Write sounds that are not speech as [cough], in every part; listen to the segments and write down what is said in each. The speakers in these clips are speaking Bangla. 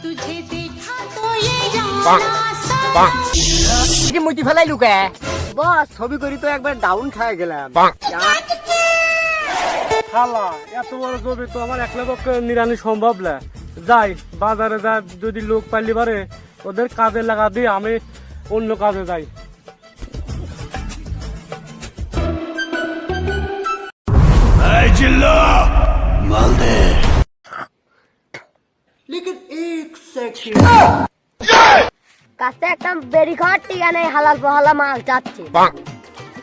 तुझे देखा तो ये जाना কি মুতি ফেলাই লুকে বস ছবি করি তো একবার ডাউন খায় গেলাম খালা এত বড় জমি তো আমার একলা পক্ষে নিরানি সম্ভব না যাই বাজারে যা যদি লোক পাইলি পারে ওদের কাজে লাগা দিয়ে আমি অন্য কাজে যাই কাছে একটা বেরি খাওয়ার টিকা হালাল পহালা মাল চাচ্ছে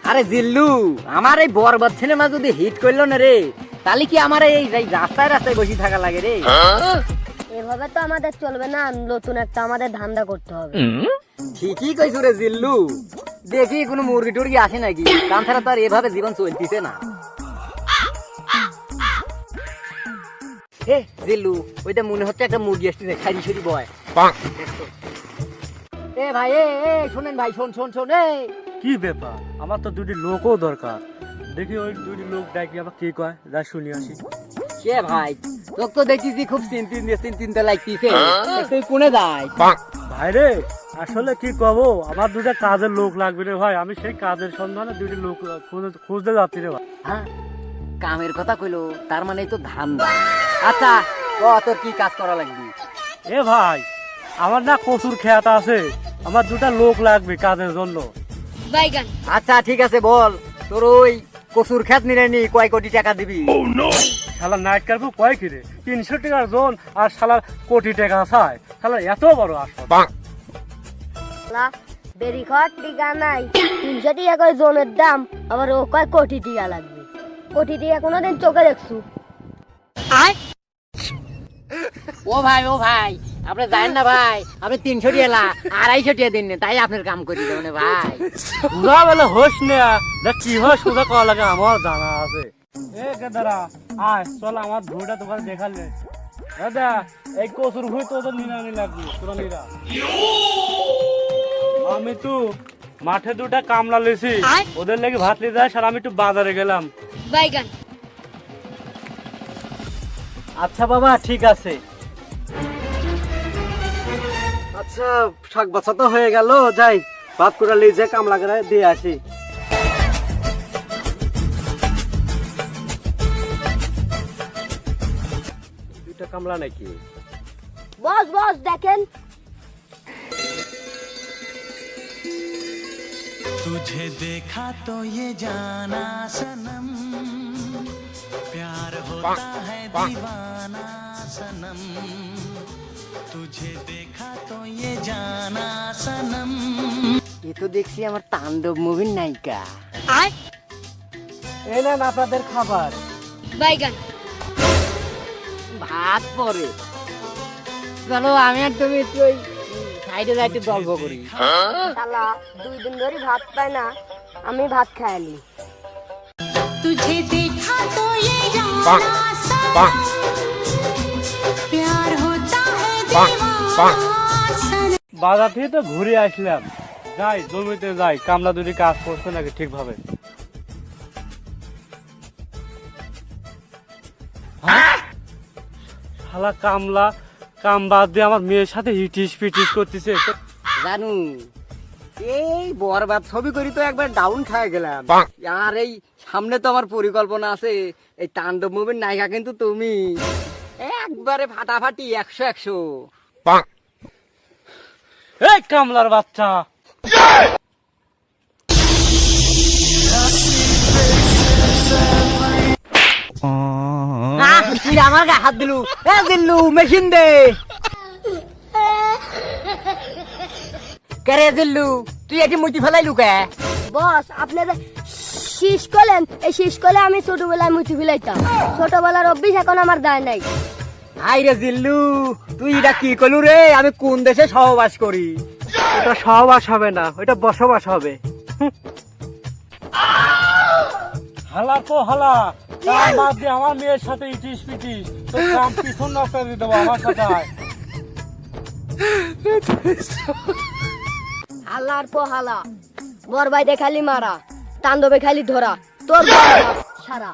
আরে জিল্লু আমার এই বরবাদ সিনেমা যদি হিট করল না রে তাহলে কি আমার এই এই রাস্তায় রাস্তায় বসে থাকা লাগে রে? এভাবে তো আমাদের চলবে না নতুন একটা আমাদের ধান্দা করতে হবে। ঠিকই কইছো রে জিল্লু। দেখি কোনো মুরগি টুরগি আসে নাকি? তাছাড়া তো আর এভাবে জীবন চলতিছে না। জিল্লু ওইটা মনে হচ্ছে একটা মুরগি আসছে সারি সারি বয়। এ ভাই এ শোনেন ভাই শোন শোন শোন এ। কি ব্যাপার? আমার তো দুটি লোকও দরকার। দেখি ওই দুটি লোক ডাকি আবার কি কয়? যা শুনি আসি। কে ভাই? তোকে তো খুব চিন্তিত লাগতিছে। তুই কোনে যাই? ভাই রে আসলে কি কব? আমার দুটা কাজের লোক লাগবে রে ভাই। আমি সেই কাজের সন্ধানে দুটি লোক খুঁজে- খুঁজতে যাচ্ছি রে ভাই। হ্যাঁ কামের কথা কইলো তার মানে তো ধান আচ্ছা ক তোর কি কাজ করা লাগবে? এ ভাই আমার না কচুর খেয়াত আছে। আমার দুটা লোক লাগবে কাজের জন্য। আচ্ছা ঠিক আছে বল। তোর ওই কসুর খেত নিলে নি কয় কোটি টাকা দিবি? শালা নাইট কার্পু কয় কিরে? তিনশো টাকার জোন আর শালা কোটি টাকা চায়। শালা এত বড় আসল। বেরি খাওয়ার টিকা নাই। তিনশো টাকা করে জোনের দাম আবার ও কয় কোটি টিকা লাগবে। কোটি টিকা কোনোদিন চোখে দেখছু। ও ভাই ও ভাই আপনি জানেন না ভাই আপনি তিনশো টিয়া না আড়াইশো টিয়া দিন তাই আপনার কাম করি মানে ভাই। সুধা বলে হোস না কি হয় সুধা করা লাগে আমার জানা আছে। এ গেদারা আয় চল আমার ভুঁড়টা দোকানে দেখালে দাদা এই কচুর লাগবে তোরা নিরা। আমি তো মাঠে দুটা কামলা লেছি ওদের লেগে ভাত নিয়ে যায় আর আমি একটু বাজারে গেলাম। বাইগান আচ্ছা বাবা ঠিক আছে আচ্ছা শাক বাছা তো হয়ে গেল যাই ভাত করে লিজে কামলা করে দিয়ে আসি দুইটা কামলা নাকি বস বস দেখেন तुझे देखा तो ये जाना सनम प्यार होता है दीवाना सनम तुझे देखा तो ये जाना सनम এ তো দেখছি আমার তাণ্ডব মুভির নায়িকা এই নেন আপনাদের খাবার বাইগান ভাত পরে চলো আমি আর তুমি একটু ওই সাইডে যাইতে গল্প করি শালা দুই দিন ধরে ভাত পায় না আমি ভাত খাইলি तुझे देखा तो ये जाना सनम प्यार होता है दीवाना सनम বাজার থেকে তো ঘুরে আসলাম যাই জমিতে যাই কামলা দুটি কাজ করছে নাকি ঠিকভাবে হ্যাঁ? শালা কামলা কাম বাদ দিয়ে আমার মেয়ের সাথে হিটিস পিটিস করতেছে তো- জানু এই বরবাদ ছবি করি তো একবার ডাউন খায় গেলাম। আর এই সামনে তো আমার পরিকল্পনা আছে এই তাণ্ডব মুভির নায়িকা কিন্তু তুমি। একবারে ফাটাফাটি একশো একশো। এই কামলার বাচ্চা। আমার গায়ে হাত দিলু? এ দিল্লু মেশিন দে। কেরে দিল্লু তুই এটি মুতি ফেলাই লুকে বস আপনাদের শীষ করলেন এই শীষ করলে আমি ছোটবেলায় মুছি ফেলাইতাম। ছোটবেলার অভ্যিস এখন আমার দায় নাই। হাই রে জিল্লু তুই এটা কি করলু রে? আমি কোন দেশে সহবাস করি? ওটা সহবাস হবে না ওটা বসবাস হবে। হালা তো হালা কাম বাদ দিয়ে আমার মেয়ের সাথে ইটিস পিটিস তো কাম পিছন রাস্তা দিয়ে দেবো আমার সাথে। [laughs] হালার পো হালা ভাই খালি মারা তান্দবে খালি ধরা। তোর সারা।